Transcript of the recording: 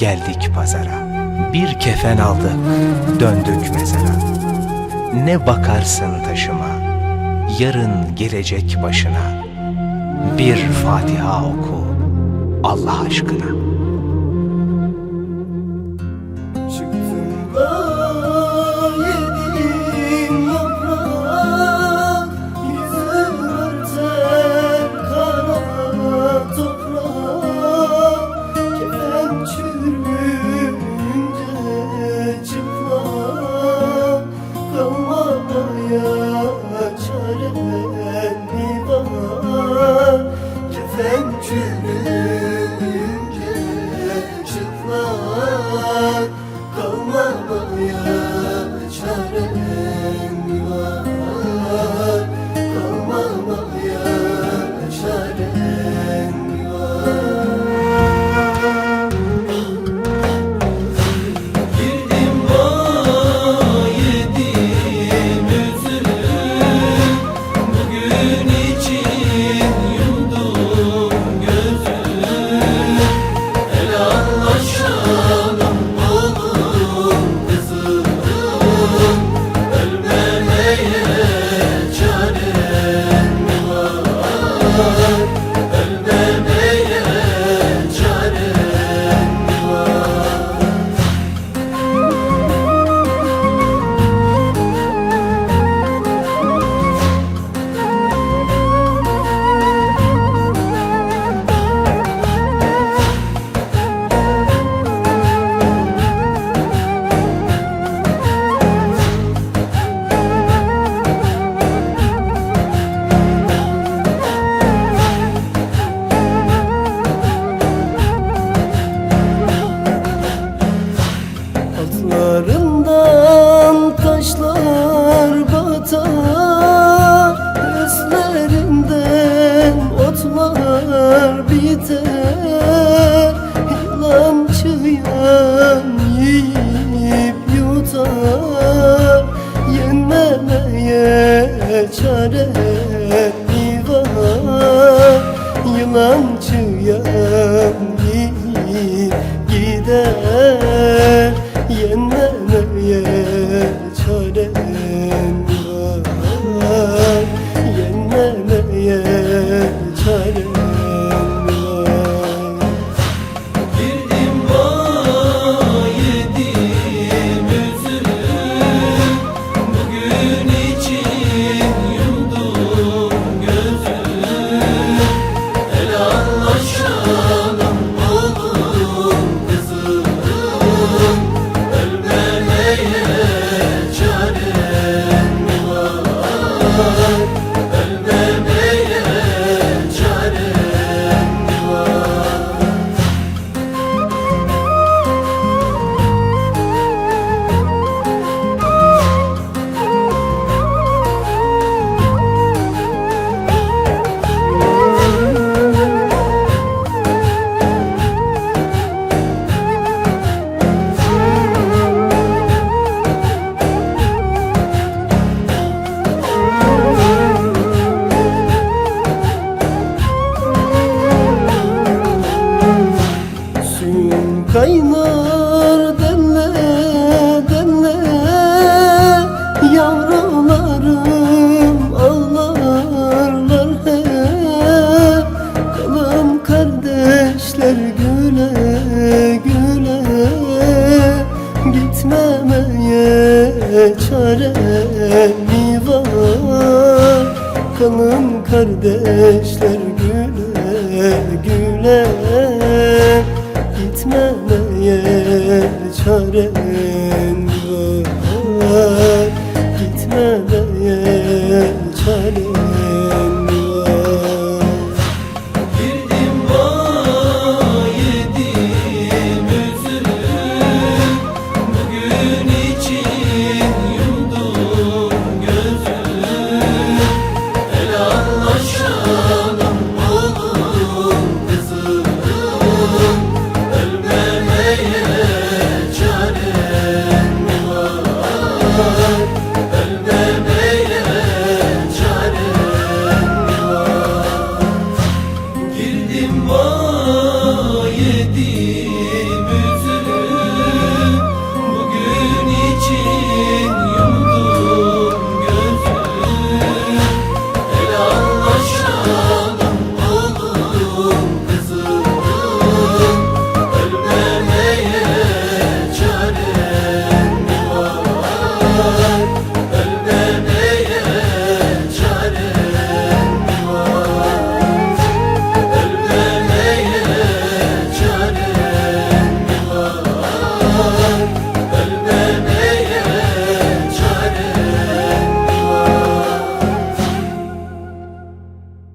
Geldik pazara. Bir kefen aldık, döndük mezara. Ne bakarsın taşıma, yarın gelecek başına. Bir Fatiha oku Allah aşkına. Çare mi var biter Yılan çıyan yiyip yutar Yenmemeye çare mi var Yılan çıyan yiyip gider Yenmemeye çare kaynar delle delle Yavrularım ağlarlar hep Kalan kardeşler güle güle. Gitmemeye çare mi var? Kalın kardeşler güle güle gitmemeye çaren